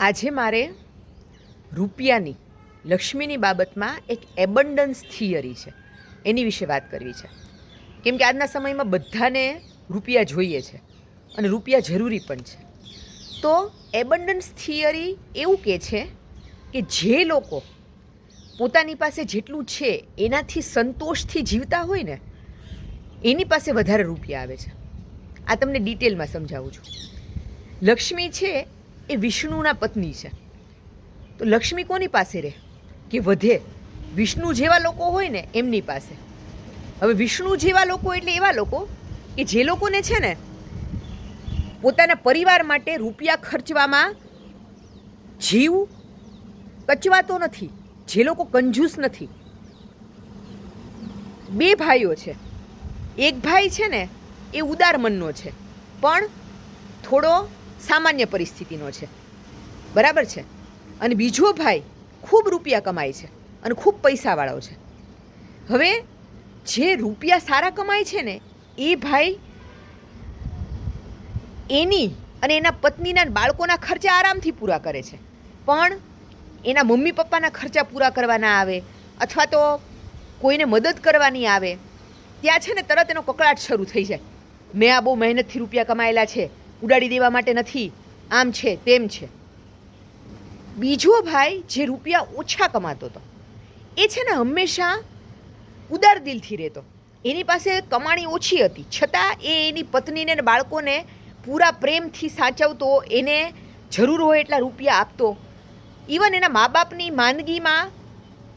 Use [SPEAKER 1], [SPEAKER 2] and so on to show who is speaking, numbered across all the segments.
[SPEAKER 1] આજે મારે રૂપિયાની, લક્ષ્મીની બાબતમાં એક એબન્ડન્સ થિયરી છે. એની વિશે વાત કરવી છે. કેમ કે આજના સમયમાં બધાને રૂપિયા જોઈએ છે અને રૂપિયા જરૂરી પણ છે. તો એબન્ડન્સ થિયરી એવું કહે છે કે જે લોકો પોતાની પાસે જેટલું છે, એનાથી સંતોષથી જીવતા હોય ને, એની પાસે વધારે રૂપિયા આવે છે. આ તમને ડિટેલમાં સમજાવું છું. લક્ષ્મી છે એ વિષ્ણુના પત્ની છે. તો લક્ષ્મી કોની પાસે રહે? કે વધે? વિષ્ણુ જેવા લોકો હોય ને એમની પાસે. હવે વિષ્ણુ જેવા લોકો એટલે એવા લોકો કે જે લોકોને છે ને પોતાના પરિવાર માટે રૂપિયા ખર્ચવામાં જીવ કચવાતો નથી, જે લોકો કંજૂસ નથી. બે ભાઈઓ છે. એક ભાઈ છે ને એ ઉદાર મનનો છે. પણ થોડો સામાન્ય પરિસ્થિતિનો છે. બરાબર છે? અને બીજો ભાઈ ખૂબ રૂપિયા કમાય છે અને ખૂબ પૈસાવાળો છે. હવે જે રૂપિયા સારા કમાય છે ને, એ ભાઈ એની અને એના પત્નીના બાળકોના ખર્ચા આરામથી પૂરા કરે છે. પણ એના મમ્મી પપ્પાના ખર્ચા પૂરા કરવાના આવે અથવા તો કોઈને મદદ કરવાની આવે, ત્યાં છે ને તરત એનો કકળાટ શરૂ થઈ જાય. મેં આ બહુ મહેનતથી રૂપિયા કમાયેલા છે. ઉડાડી દેવા માટે નથી. આમ છે, તેમ છે. બીજો ભાઈ જે રૂપિયા ઓછા કમાતો હતો, એ છે ને હંમેશા ઉદાર દિલથી રહેતો. એની પાસે કમાણી ઓછી હતી. છતાં એ એની પત્નીને અને બાળકોને પૂરા પ્રેમથી સાચવતો, એને જરૂર હોય એટલા રૂપિયા આપતો. ઇવન એના મા બાપની માંદગીમાં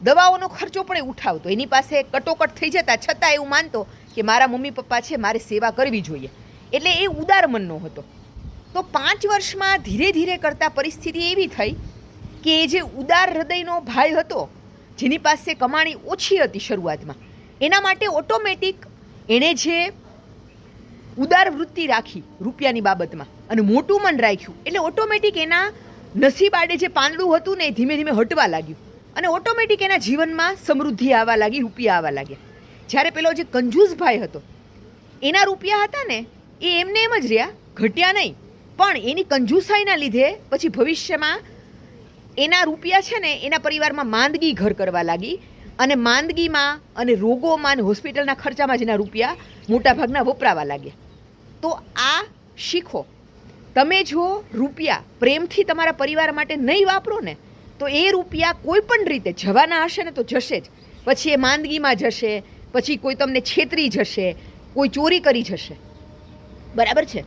[SPEAKER 1] દવાઓનો ખર્ચો પણ એ ઉઠાવતો. એની પાસે કટોકટ થઈ જતા, છતાં એવું માનતો કે મારા મમ્મી પપ્પા છે, મારે સેવા કરવી જોઈએ. એટલે એ ઉદાર મનનો હતો. તો પાંચ વર્ષમાં ધીરે ધીરે કરતાં પરિસ્થિતિ એવી થઈ કે એ જે ઉદાર હૃદયનો ભાઈ હતો, જેની પાસે કમાણી ઓછી હતી શરૂઆતમાં, એના માટે ઓટોમેટિક એણે જે ઉદાર વૃત્તિ રાખી રૂપિયાની બાબતમાં અને મોટું મન રાખ્યું, એટલે ઓટોમેટિક એના નસીબ આડે જે પાંદડું હતું ને એ ધીમે ધીમે હટવા લાગ્યું અને ઓટોમેટિક એના જીવનમાં સમૃદ્ધિ આવવા લાગી, રૂપિયા આવવા લાગ્યા. જ્યારે પેલો જે કંજૂસ ભાઈ હતો, એના રૂપિયા હતા ને એ એમને એમ જ રહ્યા. ઘટ્યા નહીં. પણ એની કંજૂસાઈના લીધે પછી ભવિષ્યમાં એના રૂપિયા છે ને, એના પરિવારમાં માંદગી ઘર કરવા લાગી અને માંદગીમાં અને રોગોમાં અને હોસ્પિટલના ખર્ચામાં જ એના રૂપિયા મોટાભાગના વપરાવા લાગ્યા. તો આ શીખો. તમે જો રૂપિયા પ્રેમથી તમારા પરિવાર માટે નહીં વાપરો ને, તો એ રૂપિયા કોઈ પણ રીતે જવાના હશે ને તો જશે જ. પછી એ માંદગીમાં જશે, પછી કોઈ તમને છેતરી જશે, કોઈ ચોરી કરી જશે. બરાબર છે?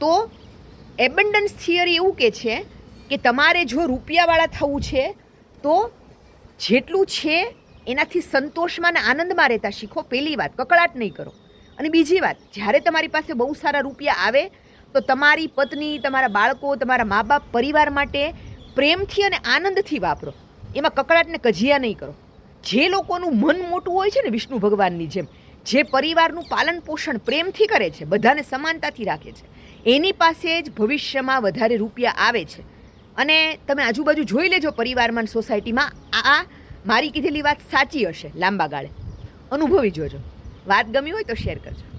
[SPEAKER 1] તો એબન્ડન્સ થિયરી એવું કહે છે કે તમારે જો રૂપિયાવાળા થવું છે, તો જેટલું છે એનાથી સંતોષમાં અને આનંદમાં રહેતા શીખો. પહેલી વાત, કકળાટ નહીં કરો. અને બીજી વાત, જ્યારે તમારી પાસે બહુ સારા રૂપિયા આવે, તો તમારી પત્ની, તમારા બાળકો, તમારા મા બાપ પરિવાર માટે પ્રેમથી અને આનંદથી વાપરો. એમાં કકળાટને કજિયા નહીં કરો. જે લોકોનું મન મોટું હોય છે ને વિષ્ણુ ભગવાનની જેમ જે પરિવારનું પાલન પોષણ પ્રેમથી કરે છે, બધાને સમાનતાથી રાખે છે. એની પાસે જ ભવિષ્યમાં વધારે રૂપિયા આવે છે. અને તમે આજુબાજુ જોઈ લેજો પરિવારમાં સોસાયટીમાં આ, મારી કીધેલી વાત સાચી હશે લાંબા ગાળે. અનુભવી જોજો. વાત ગમી હોય તો શેર કરજો.